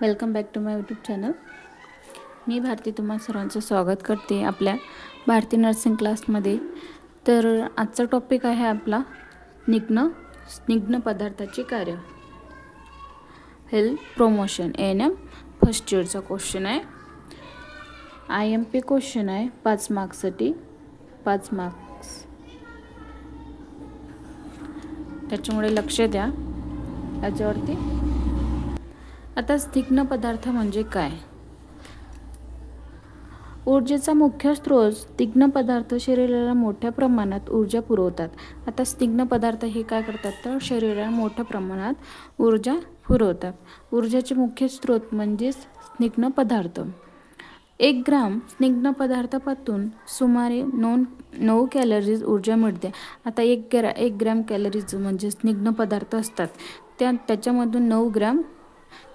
Welcome back to my YouTube channel. मी भारती तुम्हा सर्वांचं स्वागत करते आपल्या भारती नर्सिंग क्लासमध्ये. तर आजचा टॉपिक आहे आपला निघ्न स्निग्ध पदार्थाचे कार्य. Health promotion N M first इयरचा question आहे. आय एम पी क्वेश्चन आहे पाच मार्क्ससाठी पाच मार्क्स. त्याच्यामुळे लक्ष द्या. याच्यावरती आता स्थिग्न पदार्थ म्हणजे काय? ऊर्जेचा मुख्य स्रोत स्निग्ध पदार्थ शरीराला मोठ्या प्रमाणात ऊर्जा पुरवतात. आता स्निग्ध पदार्थ हे काय करतात तर शरीराला मोठ्या प्रमाणात ऊर्जा पुरवतात. ऊर्जाचे मुख्य स्रोत म्हणजेच स्निग्ध पदार्थ. एक ग्राम स्निग्ध पदार्थापासून सुमारे नऊ नऊ कॅलरीज ऊर्जा मिळते. आता एक ग्रा एक ग्रॅम कॅलरीज म्हणजे स्निग्ध पदार्थ असतात. त्या त्याच्यामधून नऊ ग्रॅम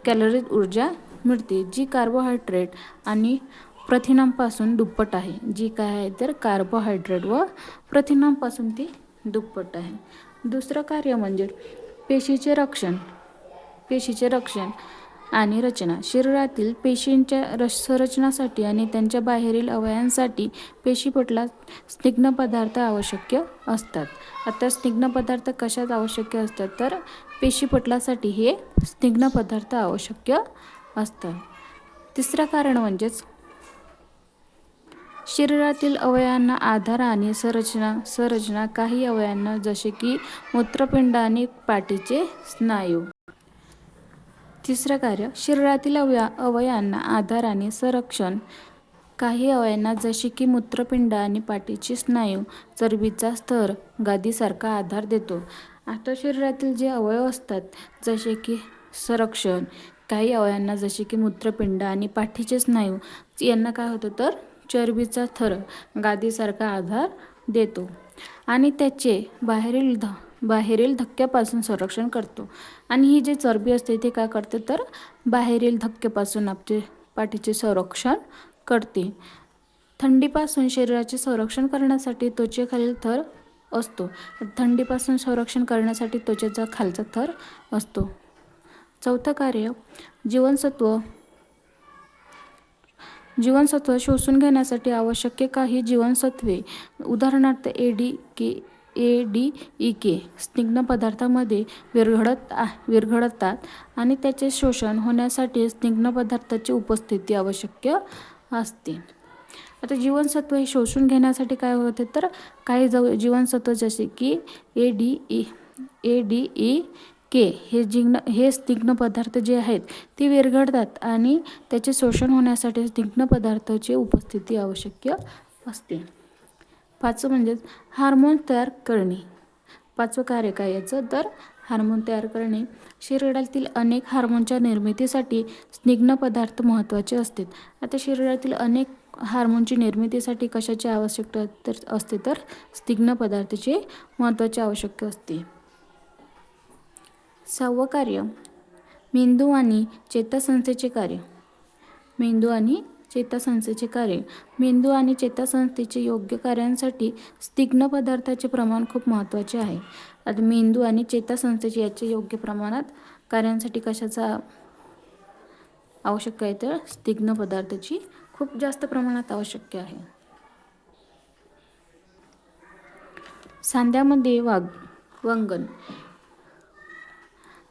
कॅलरीज ऊर्जा मिळते जी कार्बोहायड्रेट आणि प्रथिनांपासून दुप्पट आहे. जी काय आहे तर कार्बोहायड्रेट व प्रथिनांपासून ती दुप्पट आहे. दुसरं कार्य म्हणजे पेशीचे रक्षण. पेशीचे रक्षण आणि रचना. शरीरातील पेशींच्या रस संरचनासाठी आणि त्यांच्या बाहेरील अवयवांसाठी पेशीपटला स्निग्ध पदार्थ आवश्यक असतात. आता स्निग्ध पदार्थ कशात आवश्यक असतात? तर पेशीपटलासाठी हे स्निग्ध पदार्थ आवश्यक असतात. तिसरं कारण म्हणजेच शरीरातील अवयवांना आधार आणि संरचना संरचना काही अवयांना जसे की मूत्रपिंड आणि पाठीचे स्नायू. तिसरं कार्य शरीरातील अवया अवयांना आधार आणि संरक्षण. काही अवयांना जसे की मूत्रपिंड आणि पाठीचे स्नायू चरबीचा स्तर गादीसारखा आधार देतो. आता शरीरातील जे अवयव असतात जसे की संरक्षण काही अवयांना जसे की मूत्रपिंड आणि पाठीचे स्नायू यांना काय होतं तर? चरबीचा थर गादीसारखा आधार देतो. आणि त्याचे बाहेरील ध बाहेरील धक्क्यापासून संरक्षण करतो. आणि ही जी चरबी असते ते काय करते तर बाहेरील धक्क्यापासून आपले पाठीचे संरक्षण करते. थंडीपासून शरीराचे संरक्षण करण्यासाठी त्वचेखालील थर असतो. थंडीपासून संरक्षण करण्यासाठी त्वचेचा खालचा थर असतो. चौथं कार्य जीवनसत्व. जीवनसत्व शोषून घेण्यासाठी आवश्यक काही जीवनसत्वे. उदाहरणार्थ A D K A D E K स्निग्ध पदार्थामध्ये विरघडत विरघडतात आणि त्याचे शोषण होण्यासाठी स्निग्ध पदार्थाची उपस्थिती आवश्यक असते. आता जीवनसत्व हे शोषून घेण्यासाठी काय होते तर काही जव जीवनसत्व जसे की A D E A D E K हे जिग्न हे स्निग्ध पदार्थ जे आहेत ते विरघळतात आणि त्याचे शोषण होण्यासाठी स्निग्ध पदार्थाची उपस्थिती आवश्यक असते. पाचवं म्हणजे हार्मोन तयार करणे. पाचवं कार्य काय याचं? तर हार्मोन तयार करणे. शरीरातील अनेक हार्मोनच्या निर्मितीसाठी स्निग्ध पदार्थ महत्त्वाचे असतात. आता शरीरातील अनेक हार्मोनची निर्मितीसाठी कशाची आवश्यकता तर असते? तर स्निग्ध पदार्थाची महत्त्वाचे आवश्यक असते. सहावं कार्य मेंदू आणि चेतासंस्थेचे कार्य. मेंदू आणि चेतासंस्थेचे कार्य. मेंदू आणि चेतासंस्थेचे योग्य कार्यांसाठी स्निग्ध पदार्थाचे प्रमाण खूप महत्त्वाचे आहे. आता मेंदू आणि चेतासंस्थेचे याचे योग्य प्रमाणात कार्यांसाठी कशाचा आवश्यक आहे तर स्निग्ध पदार्थाची खूप जास्त प्रमाणात आवश्यक आहे. सांध्यामध्ये वाघ वंगन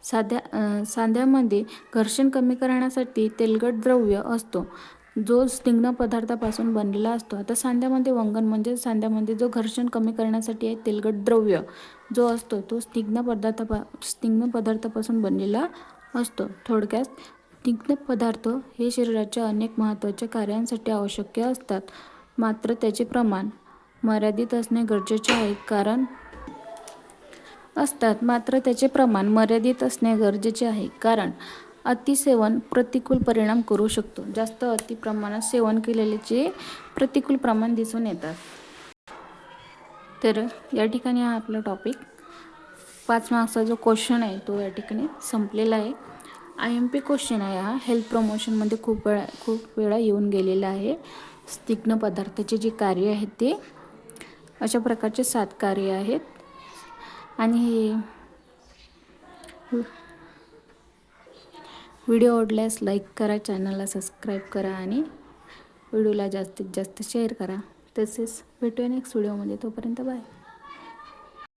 साध्या सांध्यामध्ये घर्षण कमी करण्यासाठी तेलकट द्रव्य असतो. जो स्निग्ध पदार्थापासून बनलेला असतो. आता सांध्यामध्ये वंगण म्हणजे सांध्यामध्ये जो घर्षण कमी करण्यासाठी आहे तेलकट द्रव्य जो असतो तो स्निग्ध पदार्थापा स्निग्ध पदार्थापासून बनलेला असतो. थोडक्यात स्निग्ध पदार्थ हे शरीराच्या अनेक महत्त्वाच्या कार्यांसाठी आवश्यक असतात. मात्र त्याचे प्रमाण मर्यादित असणे गरजेचे आहे कारण असतात. मात्र त्याचे प्रमाण मर्यादित असणे गरजेचे आहे कारण अतिसेवन प्रतिकूल परिणाम करू शकतो. जास्त अति प्रमाणात सेवन केलेल्याचे प्रतिकूल प्रमाण दिसून येतात. तर या ठिकाणी हा आपला टॉपिक पाच मार्क्सचा जो क्वेश्चन आहे तो या ठिकाणी संपलेला आहे. आय एम पी क्वेश्चन आहे हा. हेल्थ प्रमोशनमध्ये खूप वेळा खूप वेळा येऊन गेलेला आहे. स्निग्ध पदार्थाचे जे कार्य आहेत ते अशा प्रकारचे सात कार्य आहेत. आणि हे व्हिडिओ आवडल्यास लाईक करा चॅनलला सबस्क्राईब करा आणि व्हिडिओला जास्तीत जास्त शेअर करा. तसेच भेटूया नेक्स्ट व्हिडिओमध्ये. तोपर्यंत बाय.